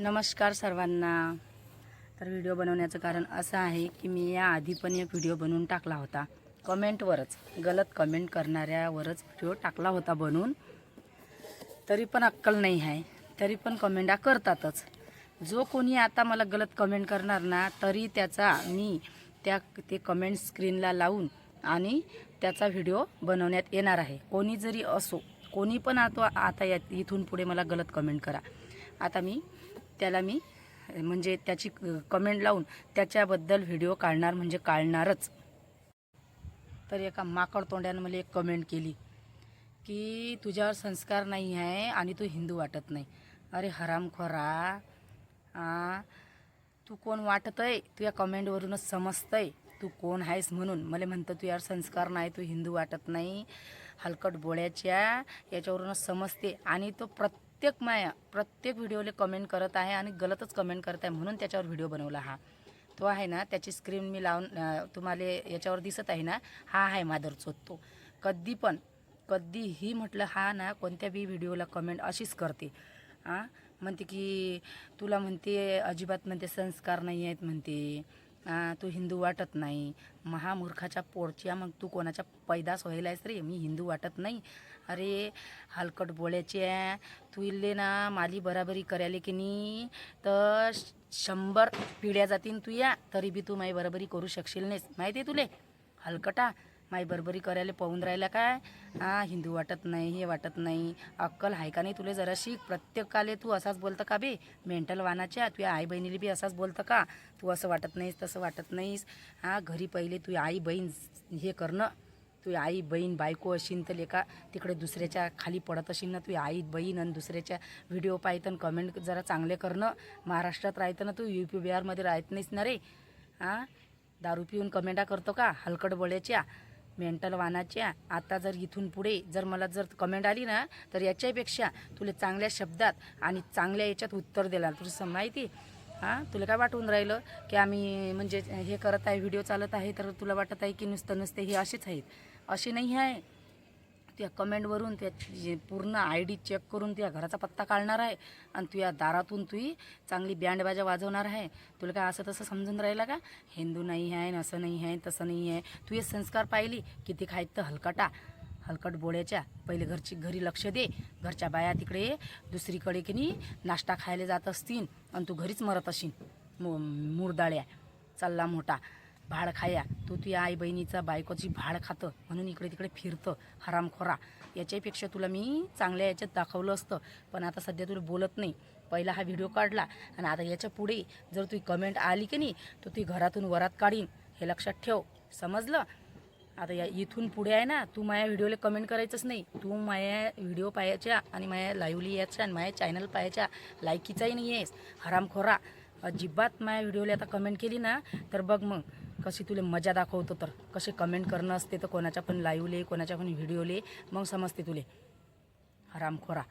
नमस्कार सर्वांना. तर व्हिडिओ बनवण्याचं कारण असं आहे की मी या आधी पण एक व्हिडिओ बनवून टाकला होता. कमेंटवरच गलत कमेंट करणाऱ्यावरच व्हिडिओ टाकला होता बनवून. तरी पण अक्कल नाही आहे. तरी पण कमेंटा करतातच. जो कोणी आता मला गलत कमेंट करणार ना तरी त्याचा मी त्या ते कमेंट स्क्रीनला लावून आणि त्याचा व्हिडिओ बनवण्यात येणार आहे. कोणी जरी असो कोणी पण आता आता या इथून पुढे मला गलत कमेंट करा. आता मी त्याला मी म्हणजे त्याची कमेंट लावून त्याच्याबद्दल व्हिडिओ काढणार म्हणजे काढणारच. तर एका माकड तोंड्यानं मला एक कमेंट केली की तुझ्यावर संस्कार नाही आहे आणि तू हिंदू वाटत नाही. अरे हरामखोरा आ तू कोण वाटत आहे तुझ्या कमेंटवरूनच समजतंय. तू कोण आहेस म्हणून. मला म्हणतं तू यार संस्कार नाही तू हिंदू वाटत नाही. हलकट बोळ्याच्या याच्यावरूनच समजते. आणि तो प्रत्येक प्रत्येक माया प्रत्येक व्हिडिओला कमेंट करत आहे आणि गलतच कमेंट करत आहे म्हणून त्याच्यावर व्हिडिओ बनवला हा. तो आहे ना त्याची स्क्रीन मी लावून तुम्हाला याच्यावर दिसत आहे ना हा आहे मादरचोत तो. कधी पण कधीही म्हटलं हा ना कोणत्या बी व्हिडिओला कमेंट अशीच करते. हां म्हणते की तुला म्हणते अजिबात म्हणते संस्कार नाही आहेत म्हणते. तू हिंदू वाटत नाही. महामूर्खाच्या पोरच्या मग तू कोणाच्या पैदास व्हायला आहेस रे? मी हिंदू वाटत नाही. अरे हलकट आहे. तू इल्ले ना माली बराबरी करायला की नाही तर शंभर पिढ्या जातीन तू या तरी बी तू माई बराबरी करू शकशील नाहीस. माहिती आहे तुले? हलकटा. माई बरबरी करायला पाहून राहिला काय? हा हिंदू वाटत नाही हे वाटत नाही. अक्कल आहे का नाही तुले जरा शिक. प्रत्येकाले तू असाच बोलतं का बे? मेंटल वानाच्या तुझ्या आई बहिणीला बी असाच बोलतं का? तू असं वाटत नाहीस तसं वाटत नाहीस. हा घरी पहिले तुझी आई बहीण हे करणं. तुझी आई बहीण बायको अशीन तर लेका तिकडे दुसऱ्याच्या खाली पडत असेल ना तुझी आई बहीण आणि दुसऱ्याच्या व्हिडिओ पाहतं कमेंट जरा चांगले करणं. महाराष्ट्रात राहतं ना तू यू पी बिहारमध्ये राहत नाहीस ना रे. हां दारू पिऊन कमेंटा करतो का? हलकट बळ्याच्या मेंटल वानाच्या आता जर इथून पुढे जर मला जर कमेंट आली ना तर याच्यापेक्षा तुला चांगल्या शब्दात आणि चांगल्या याच्यात उत्तर दिला तुझं सम- माहिती? हां? तुला काय वाटून राहिलं की आम्ही म्हणजे हे करत आहे व्हिडिओ चालत आहे तर तुला वाटत आहे की नुसतं नुसते हे असेच आहेत? असे नाही आहे. त्या कमेंटवरून त्या पूर्ण आय डी चेक करून त्या घराचा पत्ता काढणार आहे आणि तुझ्या दारातून तुही चांगली बँड बाजा वाजवणार आहे. तुला काय असं तसं समजून राहिलं का? हिंदू नाही आहे न असं नाही आहे तसं नाही आहे. तू हे संस्कार पाहिली किती खायत तर हलकटा. हलकट बोळ्याच्या. पहिले घरची घरी लक्ष दे. घरच्या बाया तिकडे दुसरीकडे की नाही नाश्ता खायला जात असतील आणि तू घरीच मरत असीन मु मुरदाळ्या. चालला मोठा. भाड खाया. तू तुझ्या आई बहिणीचा बायकोची भाड खातं. म्हणून इकडे तिकडे फिरतं. हरामखोरा. याच्यापेक्षा तुला मी चांगल्या याच्यात दाखवलं असतं. पण आता सध्या तुला बोलत नाही. पहिला हा व्हिडिओ काढला आणि आता याच्यापुढे जर तुझी कमेंट आली की नाही तर ती घरातून वरात काढीन. हे लक्षात ठेव. समजलं? आता या इथून पुढे आहे ना तू माझ्या व्हिडिओला कमेंट करायचंच नाही. तू माझ्या व्हिडिओ पाहायच्या आणि माझ्या लाईव्हली यायच्या आणि माझ्या चॅनल पाहायच्या. लायकीचाही नाही आहेस. हरामखोरा. अजिबात माझ्या व्हिडिओला आता कमेंट केली ना तर बघ मग. कशी तुले मजा दाखवतो तर? कसे कमेंट करणं असते तर कोणाच्या पण लाईव्हले कोणाच्या पण व्हिडिओले मग समजते तुले. हरामखोरा